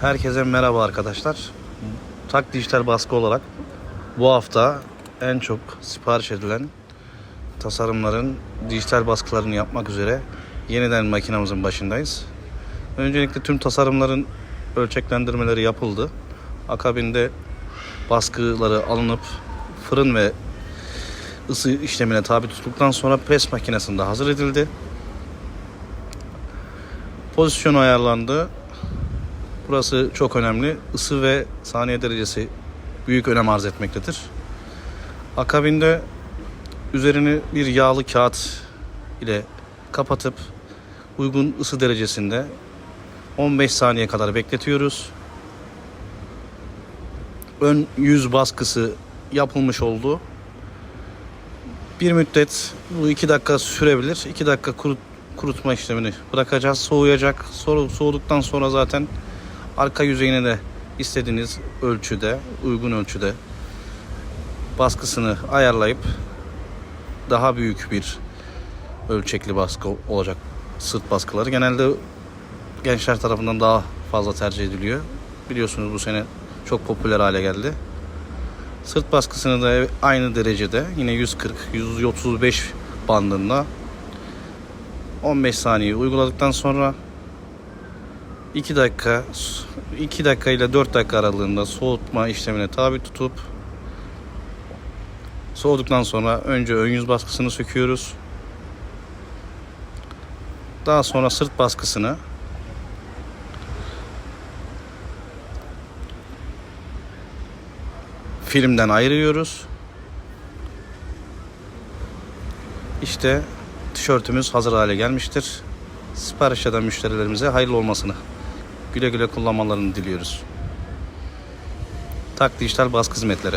Herkese merhaba arkadaşlar. Tak dijital baskı olarak bu hafta en çok sipariş edilen tasarımların dijital baskılarını yapmak üzere yeniden makinamızın başındayız. Öncelikle tüm tasarımların ölçeklendirmeleri yapıldı. Akabinde baskıları alınıp fırın ve ısı işlemine tabi tutulduktan sonra pres makinesinde hazır edildi. Pozisyonu ayarlandı. Burası çok önemli. Isı ve saniye derecesi büyük önem arz etmektedir. Akabinde üzerini bir yağlı kağıt ile kapatıp uygun ısı derecesinde 15 saniye kadar bekletiyoruz. Ön yüz baskısı yapılmış oldu. Bir müddet bu 2 dakika sürebilir. 2 dakika kurut, kurutma işlemini bırakacağız. Soğuyacak. Soğu, soğuduktan sonra zaten arka yüzeyine de istediğiniz ölçüde, uygun ölçüde baskısını ayarlayıp daha büyük bir ölçekli baskı olacak sırt baskıları. Genelde gençler tarafından daha fazla tercih ediliyor. Biliyorsunuz bu sene çok popüler hale geldi. Sırt baskısını da aynı derecede yine 140 135 bandında 15 saniye uyguladıktan sonra 2 dakika 2 dakika ile 4 dakika aralığında soğutma işlemine tabi tutup soğuduktan sonra önce ön yüz baskısını söküyoruz. Daha sonra sırt baskısını filmden ayırıyoruz. İşte tişörtümüz hazır hale gelmiştir. Sipariş eden müşterilerimize hayırlı olmasını, güle güle kullanmalarını diliyoruz. Tak dijital baskı hizmetleri.